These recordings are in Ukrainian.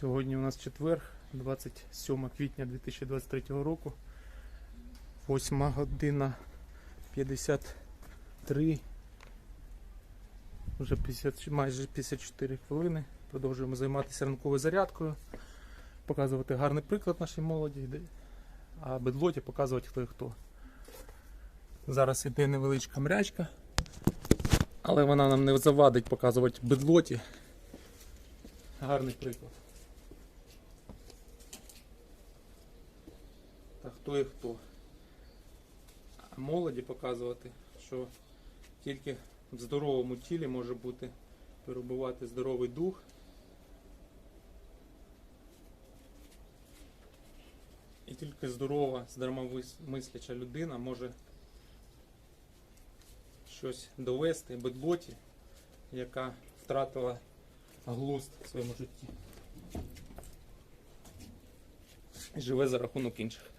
Сьогодні у нас четвер, 27 квітня 2023 року. 8 година 53. Вже 50, майже 54 хвилини. Продовжуємо займатися ранковою зарядкою, показувати гарний приклад нашій молоді, а бедлоті показувати хто і хто. Зараз іде невеличка мрячка, але вона нам не завадить показувати бедлоті. Гарний приклад. Хто і хто. Молоді показувати, що тільки в здоровому тілі може бути перебувати здоровий дух. І тільки здорова, здравомисляча людина може щось довести бедлоті, яка втратила глузд в своєму житті. І живе за рахунок інших.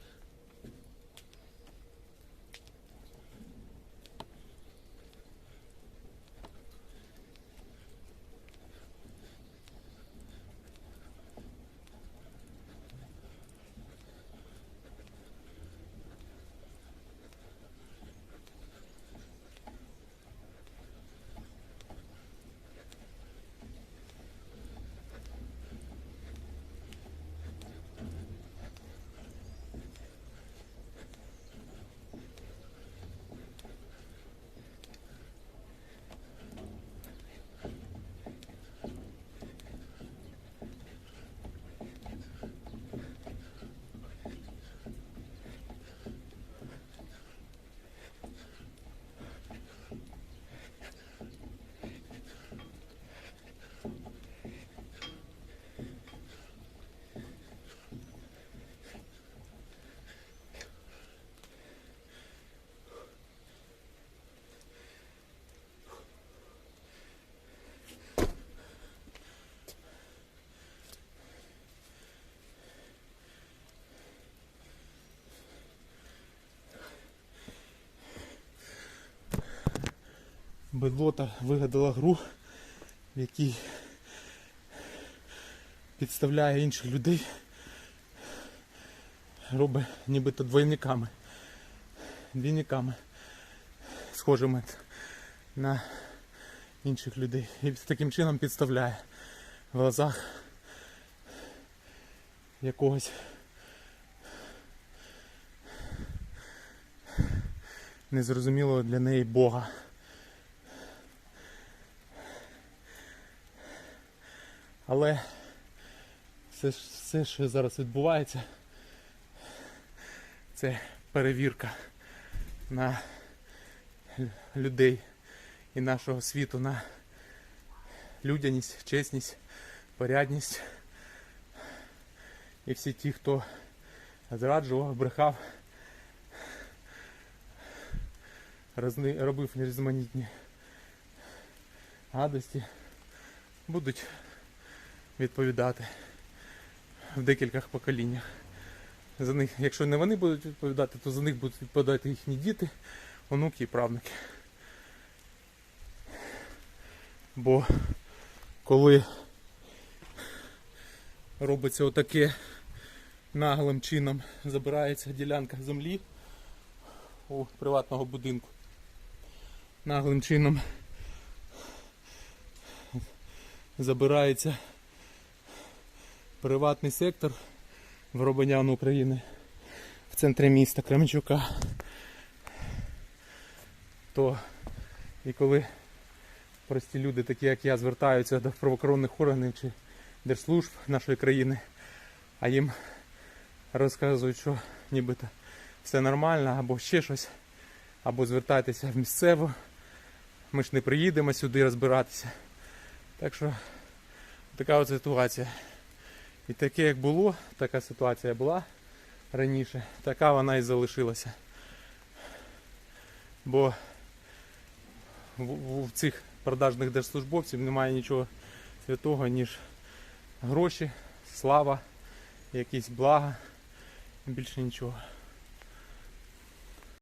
Бедлота вигадала гру, в якій підставляє інших людей, робить нібито двойниками, двійниками, схожими на інших людей. І таким чином підставляє в глазах якогось незрозумілого для неї Бога. Але все, все, що зараз відбувається, це перевірка на людей і нашого світу на людяність, чесність, порядність. І всі ті, хто зраджував, брехав, розни- робив різноманітні гадості, будуть відповідати в декількох поколіннях. За них, якщо не вони будуть відповідати, то за них будуть відповідати їхні діти, онуки і правнуки. Бо коли робиться отаке наглим чином, забирається ділянка землі у приватного будинку. Наглим чином забирається приватний сектор в України в центрі міста Кременчука. То і коли прості люди, такі як я, звертаються до правоохоронних органів чи держслужб нашої країни, а їм розказують, що нібито все нормально, або ще щось, або звертайтеся в місцево. Ми ж не приїдемо сюди розбиратися. Так що така от ситуація. І таке як було, така ситуація була раніше, така вона і залишилася. Бо в, цих продажних держслужбовців немає нічого святого, ніж гроші, слава, якісь блага, більше нічого.